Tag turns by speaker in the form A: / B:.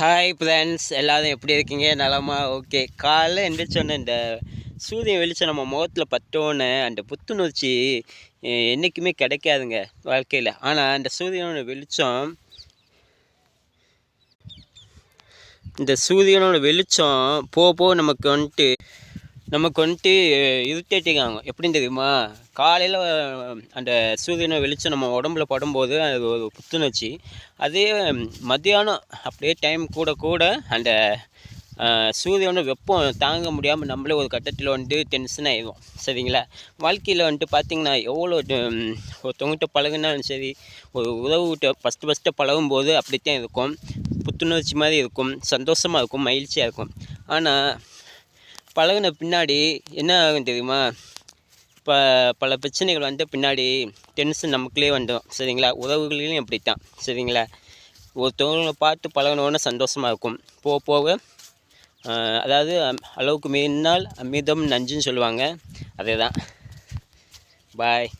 A: Hi friends எல்லோரும் எப்படி இருக்கீங்க? நலமா? ஓகே காலைல எந்திரிச்சோன்னே இந்த சூரியன் வெளிச்சம் நம்ம முகத்தில் பட்டோன்னே அந்த புத்துணர்ச்சி என்றைக்குமே கிடைக்காதுங்க வாழ்க்கையில். ஆனால் அந்த சூரியனோட வெளிச்சம் இந்த சூரியனோட வெளிச்சம் போக போக நமக்கு வந்துட்டு நமக்கு வந்துட்டு இரிட்டேட்டிங் ஆகும் எப்படின்னு தெரியுமா? காலையில் அந்த சூரியனை வெளிச்சம் நம்ம உடம்புல படும்போது அது ஒரு புத்துணர்ச்சி. அதே மத்தியானம் அப்படியே டைம் கூட கூட அந்த சூரியனோட வெப்பம் தாங்க முடியாமல் நம்மளே ஒரு கட்டத்தில் வந்துட்டு டென்ஷன் ஆகிடும் சரிங்களா? வாழ்க்கையில் வந்துட்டு பார்த்திங்கன்னா எவ்வளோ ஒருத்தவங்ககிட்ட பழகுனாலும் சரி ஒரு உறவுகிட்ட ஃபஸ்ட்டு ஃபஸ்ட்டு பழகும்போது அப்படித்தான் இருக்கும். புத்துணர்ச்சி மாதிரி இருக்கும் சந்தோஷமாக இருக்கும் மகிழ்ச்சியாக இருக்கும். ஆனால் பழகுன பின்னாடி என்ன ஆகும் தெரியுமா? இப்போ பல பிரச்சனைகள் வந்த பின்னாடி டென்ஷன் நமக்குள்ளே வந்துடும் சரிங்களா? உறவுகளிலும் அப்படித்தான். சரிங்களா? ஒருத்தவங்களை பார்த்து பழகினோன்னு சந்தோஷமாக இருக்கும். போக போக அதாவது அளவுக்கு மீறினால் அமிர்தம் நஞ்சுன்னு சொல்லுவாங்க. அதே தான் பாய்